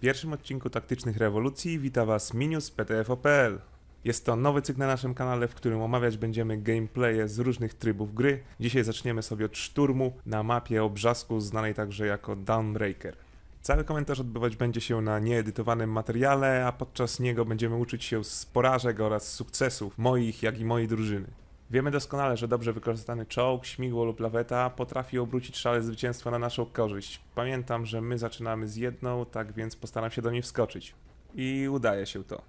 Pierwszym odcinku Taktycznych Rewolucji wita Was Minius PTFOPL. Jest to nowy cykl na naszym kanale, w którym omawiać będziemy gameplaye z różnych trybów gry. Dzisiaj zaczniemy sobie od szturmu na mapie Obrzasku, znanej także jako Downbreaker. Cały komentarz odbywać będzie się na nieedytowanym materiale, a podczas niego będziemy uczyć się z porażek oraz sukcesów moich, jak i mojej drużyny. Wiemy doskonale, że dobrze wykorzystany czołg, śmigło lub laweta potrafi obrócić szale zwycięstwa na naszą korzyść. Pamiętam, że my zaczynamy z jedną, tak więc postaram się do niej wskoczyć. I udaje się to.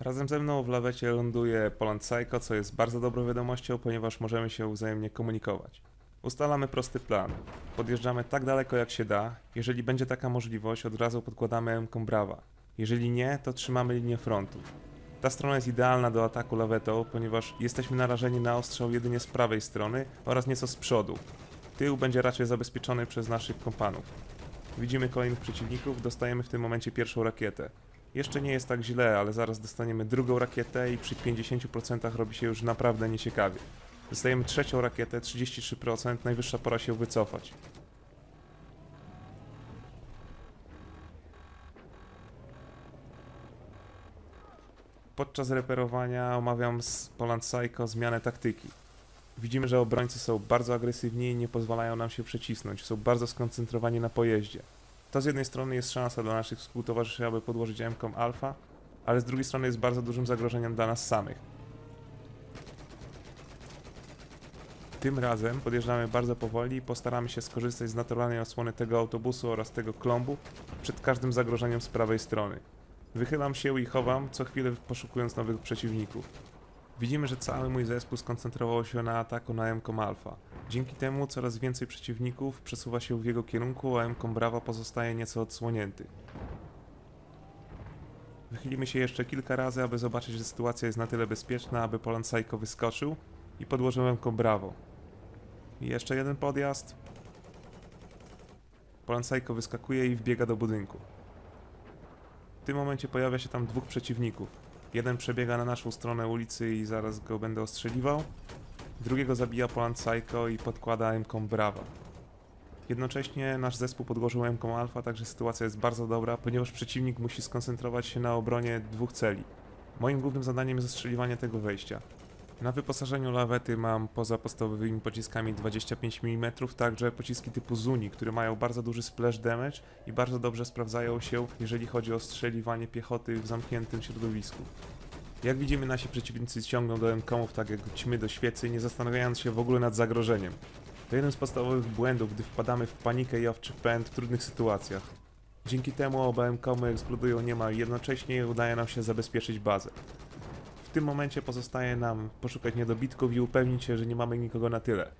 Razem ze mną w lawecie ląduje Poland Psycho, co jest bardzo dobrą wiadomością, ponieważ możemy się wzajemnie komunikować. Ustalamy prosty plan. Podjeżdżamy tak daleko jak się da. Jeżeli będzie taka możliwość, od razu podkładamy M Brawa. Jeżeli nie, to trzymamy linię frontu. Ta strona jest idealna do ataku lawetą, ponieważ jesteśmy narażeni na ostrzał jedynie z prawej strony oraz nieco z przodu. Tył będzie raczej zabezpieczony przez naszych kompanów. Widzimy kolejnych przeciwników, dostajemy w tym momencie pierwszą rakietę. Jeszcze nie jest tak źle, ale zaraz dostaniemy drugą rakietę i przy 50% robi się już naprawdę nieciekawie. Dostajemy trzecią rakietę, 33%, najwyższa pora się wycofać. Podczas reperowania omawiam z Poland Psycho zmianę taktyki. Widzimy, że obrońcy są bardzo agresywni i nie pozwalają nam się przecisnąć. Są bardzo skoncentrowani na pojeździe. To z jednej strony jest szansa dla naszych współtowarzyszy, aby podłożyć MK Alfa, ale z drugiej strony jest bardzo dużym zagrożeniem dla nas samych. Tym razem podjeżdżamy bardzo powoli i postaramy się skorzystać z naturalnej osłony tego autobusu oraz tego klombu przed każdym zagrożeniem z prawej strony. Wychylam się i chowam, co chwilę poszukując nowych przeciwników. Widzimy, że cały mój zespół skoncentrował się na ataku na M Alpha. Dzięki temu coraz więcej przeciwników przesuwa się w jego kierunku, a M Brava pozostaje nieco odsłonięty. Wychylimy się jeszcze kilka razy, aby zobaczyć, że sytuacja jest na tyle bezpieczna, aby Poland Psycho wyskoczył i podłożył M Bravo. I jeszcze jeden podjazd. Poland Psycho wyskakuje i wbiega do budynku tym momencie pojawia się tam dwóch przeciwników. Jeden przebiega na naszą stronę ulicy i zaraz go będę ostrzeliwał. Drugiego zabija Poland Psycho i podkłada MK Brava. Jednocześnie nasz zespół podłożył MK Alpha, także sytuacja jest bardzo dobra, ponieważ przeciwnik musi skoncentrować się na obronie dwóch celi. Moim głównym zadaniem jest ostrzeliwanie tego wejścia. Na wyposażeniu lawety mam poza podstawowymi pociskami 25 mm także pociski typu Zuni, które mają bardzo duży splash damage i bardzo dobrze sprawdzają się, jeżeli chodzi o strzeliwanie piechoty w zamkniętym środowisku. Jak widzimy, nasi przeciwnicy ciągną do MKMów tak jak ćmy do świecy, nie zastanawiając się w ogóle nad zagrożeniem. To jeden z podstawowych błędów, gdy wpadamy w panikę i owczy pęd w trudnych sytuacjach. Dzięki temu oba MKMy eksplodują niemal jednocześnie i udaje nam się zabezpieczyć bazę. Tym momencie pozostaje nam poszukać niedobitków i upewnić się, że nie mamy nikogo na tyle.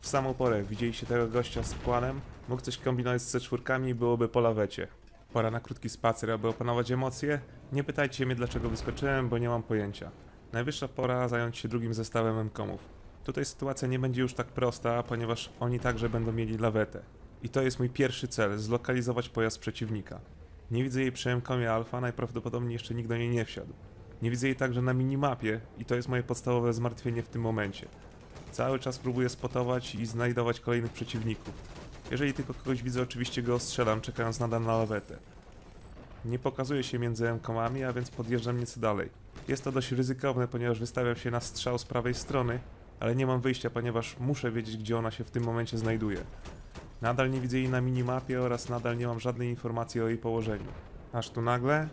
W samą porę widzieliście tego gościa z planem? Mógł coś kombinować z C4 i byłoby po lawecie. Pora na krótki spacer, aby opanować emocje? Nie pytajcie mnie dlaczego wyskoczyłem, bo nie mam pojęcia. Najwyższa pora zająć się drugim zestawem M-komów. Tutaj sytuacja nie będzie już tak prosta, ponieważ oni także będą mieli lawetę. I to jest mój pierwszy cel, zlokalizować pojazd przeciwnika. Nie widzę jej przy Alfa, najprawdopodobniej jeszcze nikt do niej nie wsiadł. Nie widzę jej także na minimapie i to jest moje podstawowe zmartwienie w tym momencie. Cały czas próbuję spotować i znajdować kolejnych przeciwników. Jeżeli tylko kogoś widzę, oczywiście go ostrzelam, czekając nadal na lawetę. Nie pokazuje się między MKMami, a więc podjeżdżam nieco dalej. Jest to dość ryzykowne, ponieważ wystawiam się na strzał z prawej strony, ale nie mam wyjścia, ponieważ muszę wiedzieć, gdzie ona się w tym momencie znajduje. Nadal nie widzę jej na minimapie oraz nadal nie mam żadnej informacji o jej położeniu. Aż tu nagle,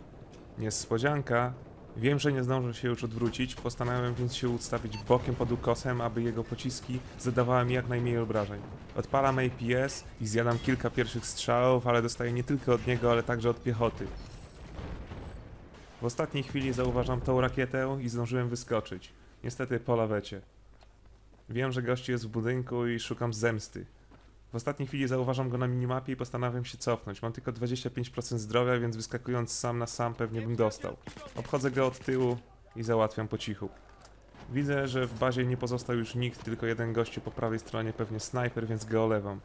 niespodzianka, wiem, że nie zdążę się już odwrócić, postanawiam więc się ustawić bokiem pod ukosem, aby jego pociski zadawały mi jak najmniej obrażeń. Odpalam APS i zjadam kilka pierwszych strzałów, ale dostaję nie tylko od niego, ale także od piechoty. W ostatniej chwili zauważam tą rakietę i zdążyłem wyskoczyć. Niestety po lawecie. Wiem, że gość jest w budynku i szukam zemsty. W ostatniej chwili zauważam go na minimapie i postanawiam się cofnąć. Mam tylko 25% zdrowia, więc wyskakując sam na sam pewnie bym dostał. Obchodzę go od tyłu i załatwiam po cichu. Widzę, że w bazie nie pozostał już nikt, tylko jeden gościu po prawej stronie, pewnie snajper, więc go olewam.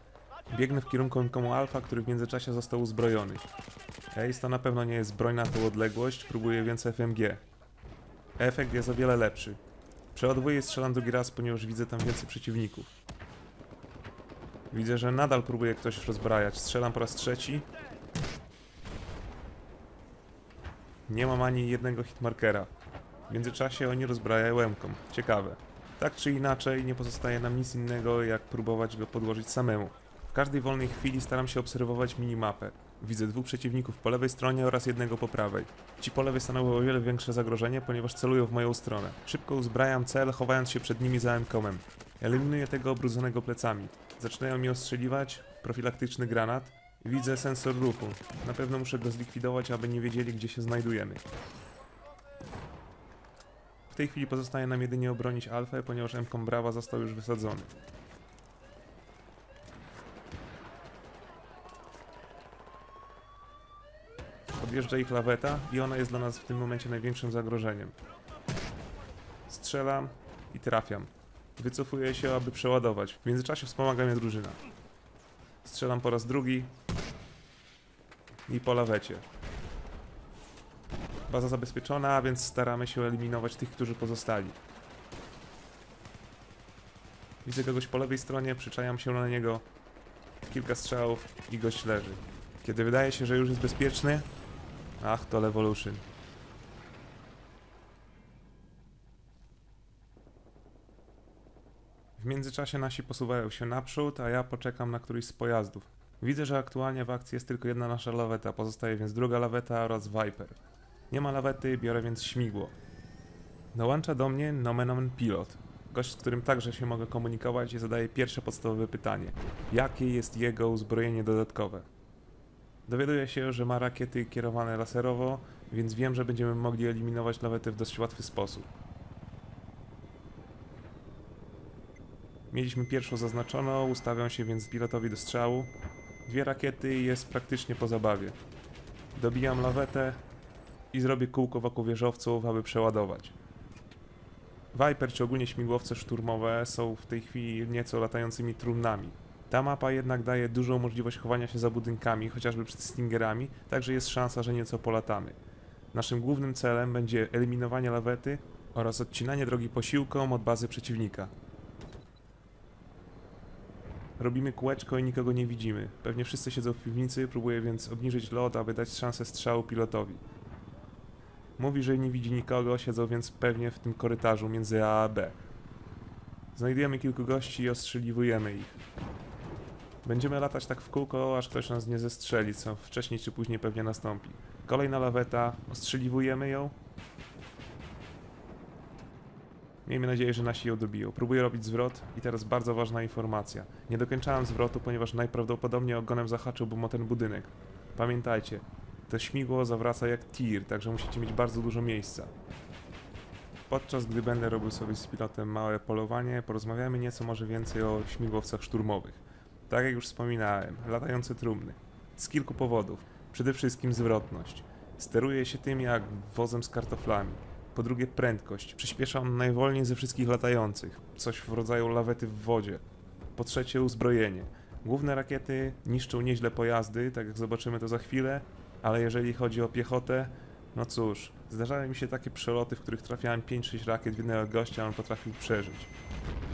Biegnę w kierunku komu alfa, który w międzyczasie został uzbrojony. Ej, to na pewno nie jest broń na tą odległość, próbuję więc FMG. Efekt jest o wiele lepszy. Przeładowuję i strzelam drugi raz, ponieważ widzę tam więcej przeciwników. Widzę, że nadal próbuje ktoś rozbrajać. Strzelam po raz trzeci. Nie mam ani jednego hitmarkera. W międzyczasie oni rozbrajają łemką. Ciekawe. Tak czy inaczej, nie pozostaje nam nic innego, jak próbować go podłożyć samemu. W każdej wolnej chwili staram się obserwować minimapę. Widzę dwóch przeciwników po lewej stronie oraz jednego po prawej. Ci po lewej stanowią o wiele większe zagrożenie, ponieważ celują w moją stronę. Szybko uzbrajam cel, chowając się przed nimi za M-komem. Eliminuję tego obrudzonego plecami. Zaczynają mi ostrzeliwać, profilaktyczny granat. Widzę sensor ruchu. Na pewno muszę go zlikwidować, aby nie wiedzieli, gdzie się znajdujemy. W tej chwili pozostaje nam jedynie obronić Alfę, ponieważ M-kom Brawa został już wysadzony. Podjeżdża ich laweta i ona jest dla nas w tym momencie największym zagrożeniem. Strzelam i trafiam. Wycofuję się, aby przeładować. W międzyczasie wspomaga mnie drużyna. Strzelam po raz drugi i po lawecie. Baza zabezpieczona, więc staramy się eliminować tych, którzy pozostali. Widzę kogoś po lewej stronie, przyczajam się na niego. Kilka strzałów i gość leży. Kiedy wydaje się, że już jest bezpieczny, ach, to Levolution. W międzyczasie nasi posuwają się naprzód, a ja poczekam na któryś z pojazdów. Widzę, że aktualnie w akcji jest tylko jedna nasza laweta, pozostaje więc druga laweta oraz Viper. Nie ma lawety, biorę więc śmigło. Dołącza do mnie nomen omen pilot. Gość, z którym także się mogę komunikować i zadaje pierwsze podstawowe pytanie. Jakie jest jego uzbrojenie dodatkowe? Dowiaduję się, że ma rakiety kierowane laserowo, więc wiem, że będziemy mogli eliminować lawety w dość łatwy sposób. Mieliśmy pierwszą zaznaczoną, ustawiam się więc pilotowi do strzału. Dwie rakiety i jest praktycznie po zabawie. Dobijam lawetę i zrobię kółko wokół wieżowców, aby przeładować. Viper czy ogólnie śmigłowce szturmowe są w tej chwili nieco latającymi trumnami. Ta mapa jednak daje dużą możliwość chowania się za budynkami, chociażby przed Stingerami, także jest szansa, że nieco polatamy. Naszym głównym celem będzie eliminowanie lawety oraz odcinanie drogi posiłkom od bazy przeciwnika. Robimy kółeczko i nikogo nie widzimy. Pewnie wszyscy siedzą w piwnicy, próbuję więc obniżyć lot, aby dać szansę strzału pilotowi. Mówi, że nie widzi nikogo, siedzą więc pewnie w tym korytarzu między A a B. Znajdujemy kilku gości i ostrzeliwujemy ich. Będziemy latać tak w kółko, aż ktoś nas nie zestrzeli, co wcześniej czy później pewnie nastąpi. Kolejna laweta, ostrzeliwujemy ją. Miejmy nadzieję, że nasi ją dobiją. Próbuję robić zwrot i teraz bardzo ważna informacja. Nie dokończałem zwrotu, ponieważ najprawdopodobniej ogonem zahaczyłbym o ten budynek. Pamiętajcie, to śmigło zawraca jak tir, także musicie mieć bardzo dużo miejsca. Podczas gdy będę robił sobie z pilotem małe polowanie, porozmawiamy nieco może więcej o śmigłowcach szturmowych. Tak jak już wspominałem, latające trumny. Z kilku powodów. Przede wszystkim zwrotność. Steruje się tym jak wozem z kartoflami. Po drugie prędkość. Przyspiesza on najwolniej ze wszystkich latających. Coś w rodzaju lawety w wodzie. Po trzecie uzbrojenie. Główne rakiety niszczą nieźle pojazdy, tak jak zobaczymy to za chwilę, ale jeżeli chodzi o piechotę, no cóż, zdarzały mi się takie przeloty, w których trafiałem 5-6 rakiet w jednego gościa, a on potrafił przeżyć.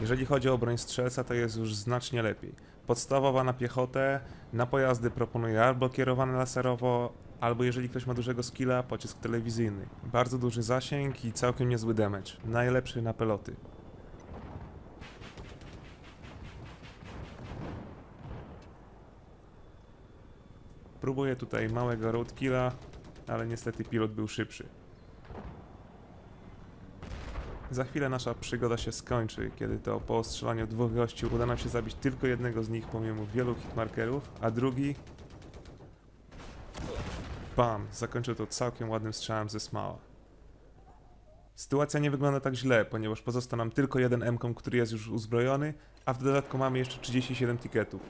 Jeżeli chodzi o broń strzelca, to jest już znacznie lepiej. Podstawowa na piechotę, na pojazdy proponuję albo kierowane laserowo, albo jeżeli ktoś ma dużego skilla, pocisk telewizyjny. Bardzo duży zasięg i całkiem niezły damage. Najlepszy na peloty. Próbuję tutaj małego roadkilla, ale niestety pilot był szybszy. Za chwilę nasza przygoda się skończy, kiedy to po ostrzelaniu dwóch gości uda nam się zabić tylko jednego z nich pomimo wielu hitmarkerów, a drugi... Bam! Zakończył to całkiem ładnym strzałem ze smała. Sytuacja nie wygląda tak źle, ponieważ pozostał nam tylko jeden m który jest już uzbrojony, a w dodatku mamy jeszcze 37 tiketów.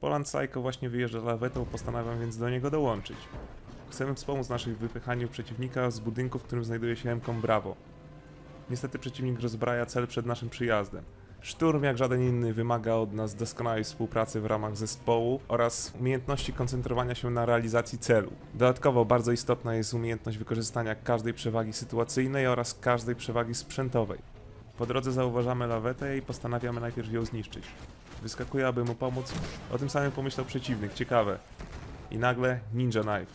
Poland Psycho właśnie wyjeżdża lawetą, postanawiam więc do niego dołączyć. Chcemy wspomóc naszych w wypychaniu przeciwnika z budynku, w którym znajduje się M-kom Bravo. Niestety przeciwnik rozbraja cel przed naszym przyjazdem. Szturm, jak żaden inny, wymaga od nas doskonałej współpracy w ramach zespołu oraz umiejętności koncentrowania się na realizacji celu. Dodatkowo bardzo istotna jest umiejętność wykorzystania każdej przewagi sytuacyjnej oraz każdej przewagi sprzętowej. Po drodze zauważamy lawetę i postanawiamy najpierw ją zniszczyć. Wyskakuje, aby mu pomóc. O tym samym pomyślał przeciwnik, ciekawe. I nagle Ninja Knife.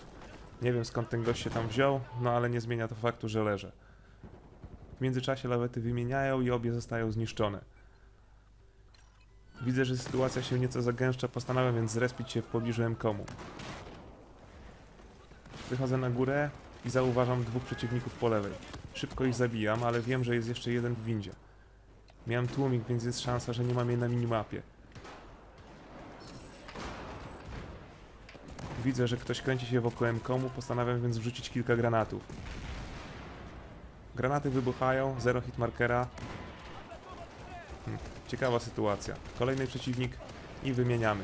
Nie wiem skąd ten gość się tam wziął, no ale nie zmienia to faktu, że leżę. W międzyczasie lawety wymieniają i obie zostają zniszczone. Widzę, że sytuacja się nieco zagęszcza, postanawiam więc zrespić się w pobliżu M-komu. Wychodzę na górę i zauważam dwóch przeciwników po lewej. Szybko ich zabijam, ale wiem, że jest jeszcze jeden w windzie. Miałem tłumik, więc jest szansa, że nie mam jej na minimapie. Widzę, że ktoś kręci się wokół M-komu, postanawiam więc wrzucić kilka granatów. Granaty wybuchają, zero hitmarkera. Ciekawa sytuacja. Kolejny przeciwnik i wymieniamy.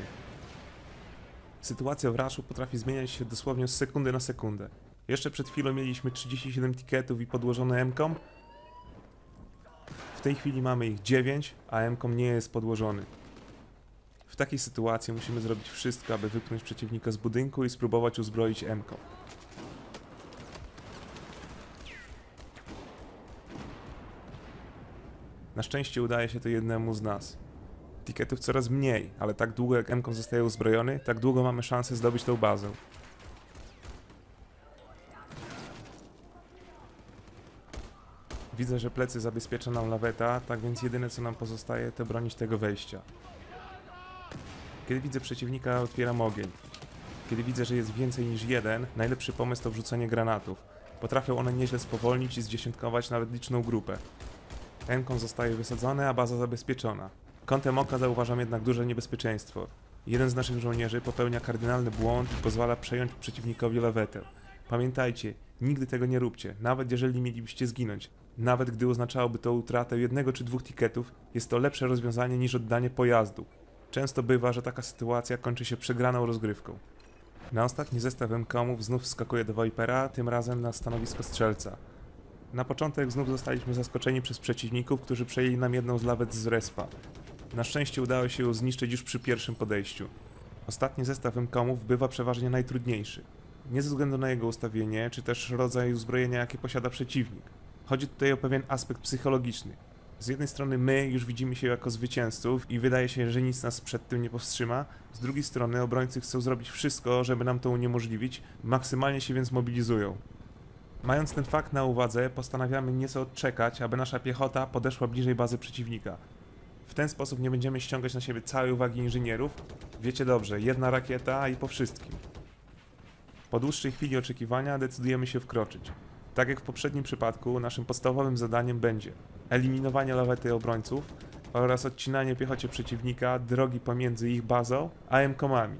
Sytuacja w Rashu potrafi zmieniać się dosłownie z sekundy na sekundę. Jeszcze przed chwilą mieliśmy 37 tiketów i podłożone M-kom. W tej chwili mamy ich 9, a M-kom nie jest podłożony. W takiej sytuacji musimy zrobić wszystko, aby wypchnąć przeciwnika z budynku i spróbować uzbroić M-kom. Na szczęście udaje się to jednemu z nas. Tiketów coraz mniej, ale tak długo jak M-kom zostaje uzbrojony, tak długo mamy szansę zdobyć tą bazę. Widzę, że plecy zabezpiecza nam laweta, tak więc jedyne co nam pozostaje to bronić tego wejścia. Kiedy widzę przeciwnika, otwieram ogień. Kiedy widzę, że jest więcej niż jeden, najlepszy pomysł to wrzucenie granatów. Potrafią one nieźle spowolnić i zdziesiątkować nawet liczną grupę. Enką zostaje wysadzony, a baza zabezpieczona. Kątem oka zauważam jednak duże niebezpieczeństwo. Jeden z naszych żołnierzy popełnia kardynalny błąd i pozwala przejąć przeciwnikowi lawetę. Pamiętajcie, nigdy tego nie róbcie, nawet jeżeli mielibyście zginąć. Nawet gdy oznaczałoby to utratę jednego czy dwóch tiketów, jest to lepsze rozwiązanie niż oddanie pojazdu. Często bywa, że taka sytuacja kończy się przegraną rozgrywką. Na ostatni zestaw M-komów znów wskakuje do Vipera, tym razem na stanowisko strzelca. Na początek znów zostaliśmy zaskoczeni przez przeciwników, którzy przejęli nam jedną z lawet z respa. Na szczęście udało się ją zniszczyć już przy pierwszym podejściu. Ostatni zestaw M-komów bywa przeważnie najtrudniejszy. Nie ze względu na jego ustawienie, czy też rodzaj uzbrojenia, jakie posiada przeciwnik. Chodzi tutaj o pewien aspekt psychologiczny. Z jednej strony my już widzimy się jako zwycięzców i wydaje się, że nic nas przed tym nie powstrzyma. Z drugiej strony obrońcy chcą zrobić wszystko, żeby nam to uniemożliwić, maksymalnie się więc mobilizują. Mając ten fakt na uwadze, postanawiamy nieco odczekać, aby nasza piechota podeszła bliżej bazy przeciwnika. W ten sposób nie będziemy ściągać na siebie całej uwagi inżynierów. Wiecie dobrze, jedna rakieta i po wszystkim. Po dłuższej chwili oczekiwania decydujemy się wkroczyć. Tak jak w poprzednim przypadku, naszym podstawowym zadaniem będzie eliminowanie lawety obrońców oraz odcinanie piechocie przeciwnika drogi pomiędzy ich bazą a M-komami.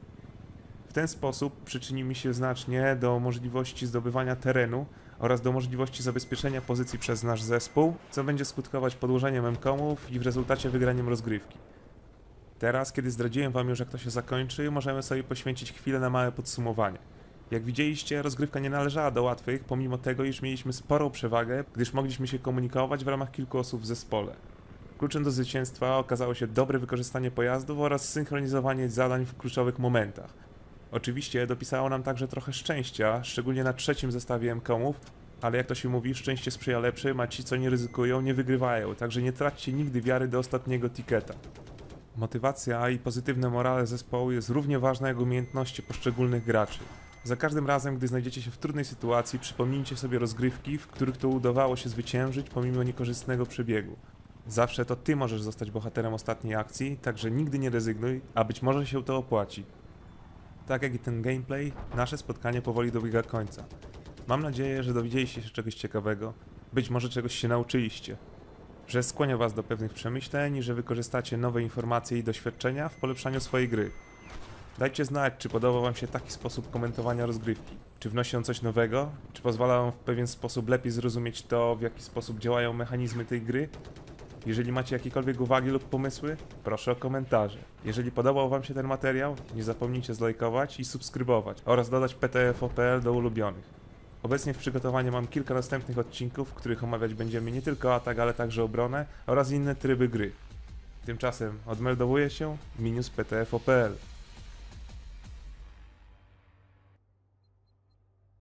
W ten sposób przyczynimy się znacznie do możliwości zdobywania terenu oraz do możliwości zabezpieczenia pozycji przez nasz zespół, co będzie skutkować podłożeniem M-komów i w rezultacie wygraniem rozgrywki. Teraz, kiedy zdradziłem wam już jak to się zakończy, możemy sobie poświęcić chwilę na małe podsumowanie. Jak widzieliście, rozgrywka nie należała do łatwych, pomimo tego, iż mieliśmy sporą przewagę, gdyż mogliśmy się komunikować w ramach kilku osób w zespole. Kluczem do zwycięstwa okazało się dobre wykorzystanie pojazdów oraz synchronizowanie zadań w kluczowych momentach. Oczywiście dopisało nam także trochę szczęścia, szczególnie na trzecim zestawie M-komów, ale jak to się mówi, szczęście sprzyja lepszym, a ci co nie ryzykują, nie wygrywają, także nie traćcie nigdy wiary do ostatniego tiketa. Motywacja i pozytywne morale zespołu jest równie ważna jak umiejętności poszczególnych graczy. Za każdym razem, gdy znajdziecie się w trudnej sytuacji, przypomnijcie sobie rozgrywki, w których to udawało się zwyciężyć pomimo niekorzystnego przebiegu. Zawsze to ty możesz zostać bohaterem ostatniej akcji, także nigdy nie rezygnuj, a być może się to opłaci. Tak jak i ten gameplay, nasze spotkanie powoli dobiega końca. Mam nadzieję, że dowiedzieliście się czegoś ciekawego, być może czegoś się nauczyliście, że skłania was do pewnych przemyśleń i że wykorzystacie nowe informacje i doświadczenia w polepszaniu swojej gry. Dajcie znać, czy podoba Wam się taki sposób komentowania rozgrywki. Czy wnosi on coś nowego? Czy pozwala on w pewien sposób lepiej zrozumieć to, w jaki sposób działają mechanizmy tej gry? Jeżeli macie jakiekolwiek uwagi lub pomysły, proszę o komentarze. Jeżeli podobał Wam się ten materiał, nie zapomnijcie zlajkować i subskrybować oraz dodać PTFOPL do ulubionych. Obecnie w przygotowaniu mam kilka następnych odcinków, w których omawiać będziemy nie tylko atak, ale także obronę oraz inne tryby gry. Tymczasem odmeldowuję się Minius PTFOPL.